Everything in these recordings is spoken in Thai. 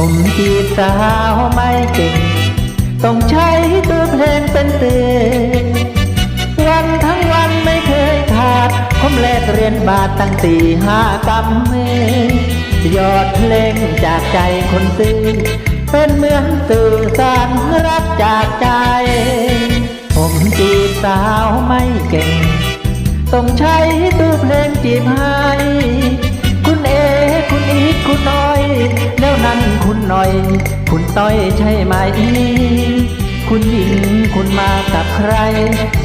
ผมจีบสาวไม่เก่ง ต้องใช้ตัวเพลงเป็นเตือนวันทั้งวันไม่เคยขาด ผมแลกเรียนบาทตั้งสี่ห้ากำเมยอดเพลงจากใจคนซื้อ เป็นเหมือนสื่อสารรักจากใจ ผมจีบสาวไม่เก่ง ต้องใช้ตู้เพลงจีบให้ หน่อย คุณต้อยใช่ไหม คุณหญิงคุณมากับใคร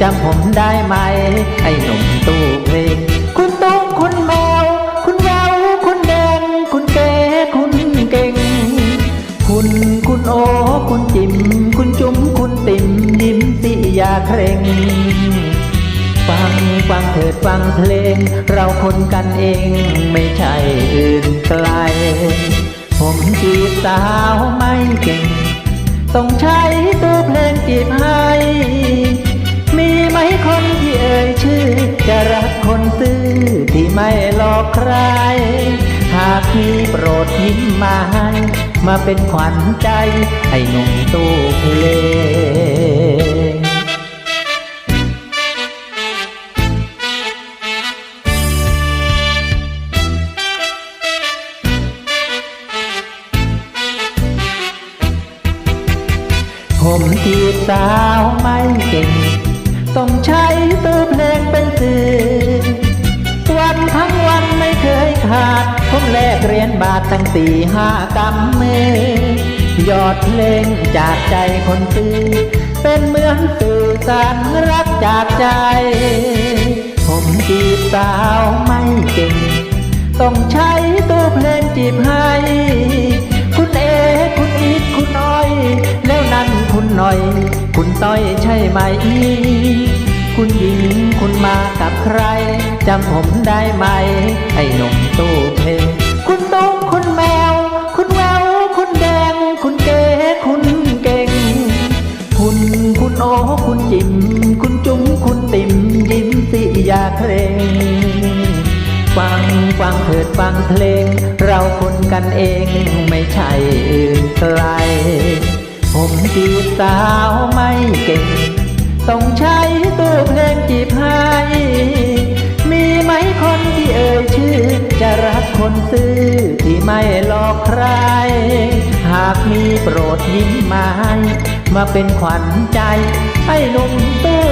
จำผมได้ไหม ไอ้หนุ่มตู้เพลง คุณตุ้งคุณแมว คุณแววคุณแดง คุณเก๋คุณเก่ง คุณคุณโอคุณจิม คุณจุ๋มคุณติมยิ้มสิยาเคร่งฟังฟังเถิดฟังเพลง เราคนกันเองไม่ใช่อื่นไกล สาวไม่เก่ง ต้องใช้ตัวเพลงจีบให้ มีไหมคนที่เอ่ยชื่อ จะรักคนซื่อที่ไม่หลอกใคร หากมีโปรดยิ้มมาให้ มาเป็นขวัญใจ ไอ้หนุ่มตู้เพ ผมจีบสาวไม่เก่ง ต้องใช้ตัวเพลงเป็นสื่อ วันทั้งวันไม่เคยขาด ผมแลกเหรียญบาทตั้งสี่ห้ากำมือ ยอดเพลงจากใจคนซื้อ เป็นเหมือนสื่อสารรักจากใจ ผมจีบสาวไม่เก่ง ต้องใช้ตัวเพลงจีบให้ คุณต้อยใช่ไหม คุณหญิงคุณมากับใคร จำผมได้ไหม ไอ้หนุ่มตู้เพลงคุณตุ้งคุณแมว คุณแวว คุณแดง คุณเก๋คุณเก่ง คุณคุณโอคุณจิมคุณจุ๋มคุณติมยิ้มสิอย่าเคร่งฟังฟังเถิดฟังเพลง เราคนกันเองไม่ใช่อื่นไกล ผมจีบสาวไม่เก่ง ต้องใช้ตู้เพลงจีบให้ มีไหมคนที่เอ่ยชื่อ จะรักคนซื่อที่ไม่หลอกใคร หากมีโปรดยิ้มมาให้ มาเป็นขวัญใจ ให้หนุ่มตู้